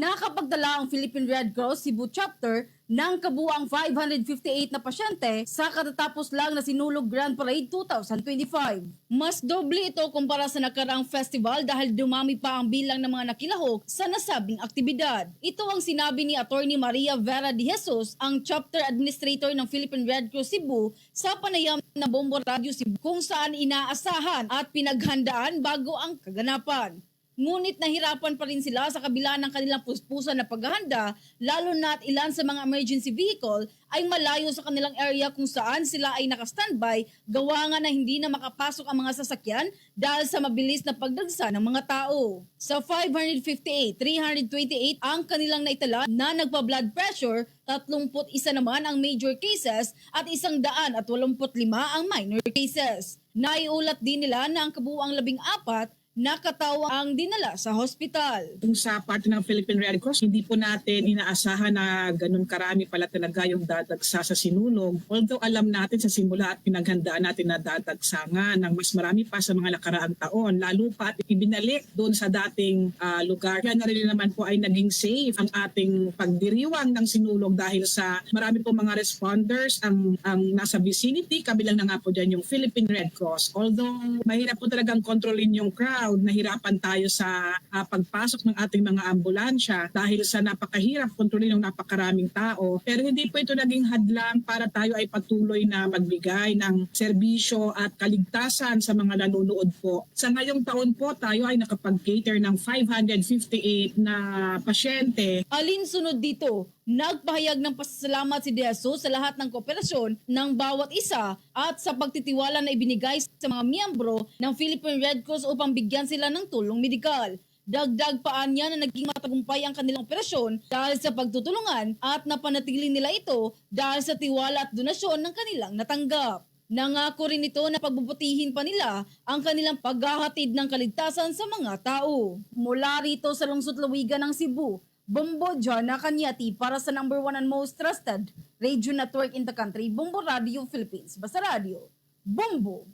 nakapagdala ang Philippine Red Cross Cebu Chapter ng kabuang 558 na pasyente sa katatapos lang na Sinulog Grand Parade 2025. Mas doble ito kumpara sa nakaraang festival dahil dumami pa ang bilang ng mga nakilahok sa nasabing aktibidad. Ito ang sinabi ni Attorney Maria Vera de Jesus, ang chapter administrator ng Philippine Red Cross Cebu sa panayam na Bombo Radio Cebu kung saan inaasahan at pinaghandaan bago ang kaganapan. Ngunit nahirapan pa rin sila sa kabila ng kanilang puspusan na paghahanda, lalo na at ilan sa mga emergency vehicle ay malayo sa kanilang area kung saan sila ay nakastandby, gawa nga na hindi na makapasok ang mga sasakyan dahil sa mabilis na pagdagsa ng mga tao. Sa 558, 328 ang kanilang naitala na nagpa-blood pressure, 31 naman ang major cases at 185 ang minor cases. Naiulat din nila na ang kabuuang labing apat nakatawa ang dinala sa hospital. Kung sa parte ng Philippine Red Cross, hindi po natin inaasahan na ganun karami pala talaga yung dadagsa sa sinunog. Although alam natin sa simula at pinaghandaan natin na dadagsa nga ng mas marami pa sa mga nakaraang taon. Lalo pa at ibinalik doon sa dating ah, lugar. Kaya na rin naman po ay naging safe ang ating pagdiriwang ng sinunog dahil sa marami po mga responders ang, ang nasa vicinity. Kabilang na nga po dyan yung Philippine Red Cross. Although mahirap po talagang kontrolin yung crowd, nahirapan tayo sa ah, pagpasok ng ating mga ambulansya dahil sa napakahirap kontrolin ng napakaraming tao. Pero hindi po ito naging hadlang para tayo ay patuloy na magbigay ng serbisyo at kaligtasan sa mga nanonood po. Sa ngayong taon po tayo ay nakapag-cater ng 558 na pasyente Alinsunod dito, nagpahayag ng pasasalamat si De sa lahat ng kooperasyon ng bawat isa at sa pagtitiwala na ibinigay sa mga miyembro ng Philippine Red Cross upang bigyan sila ng tulong medikal. Dagdag paan niya na naging matagumpay ang kanilang operasyon dahil sa pagtutulungan at napanatili nila ito dahil sa tiwala at donasyon ng kanilang natanggap. Nangako rin ito na pagbubutihin pa nila ang kanilang paghahatid ng kaligtasan sa mga tao. Mula rito sa lungsod Lawigan ng Cebu, Bombo Jana Kanyati para sa number one and most trusted radio network in the country, Bombo Radio Philippines. Basta Radio, Bombo!